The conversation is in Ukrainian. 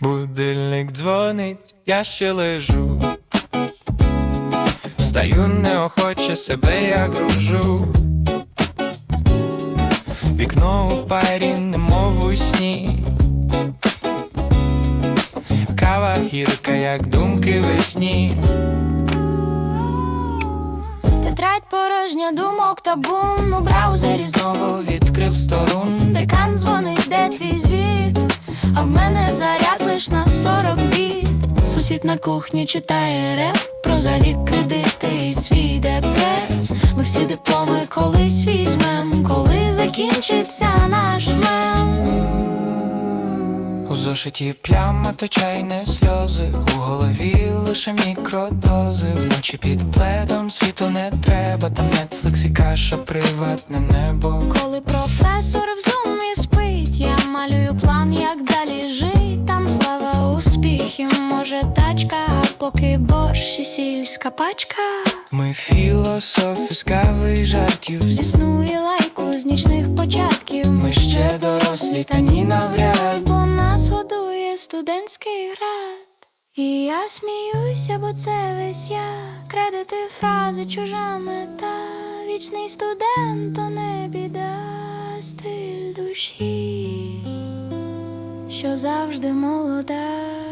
Будильник дзвонить, я ще лежу. Встаю неохоче себе я гружу. Вікно у парі, немов у сні. Кава гірка, як думки весні. Тетрадь порожня думок та бум У браузері знову відкрив сторун Декан дзвонить, де твій звіт А в мене заряд лиш на 40 біт Сусід на кухні читає реп. Про залік кредити і свій депрес. Ми всі дипломи колись візьмем Коли закінчиться наш мем. У зошиті пляма, то чайне сльози, у голові лише мікродози, вночі під пледом світу не треба, там Netflix і каша, приватне небо. Коли професор в зумі успіхів, може тачка, а поки борщ і сільська пачка. Ми філософи з кави й жартів. Зі сну і лайку з нічних початків. Ми ще дорослі, та ні навряд. бо нас годує студентський град. І я сміюся, бо це весь я. Кредити, фрази, чужа мета. Вічний студент, то не біда, стиль душі, що завжди молода.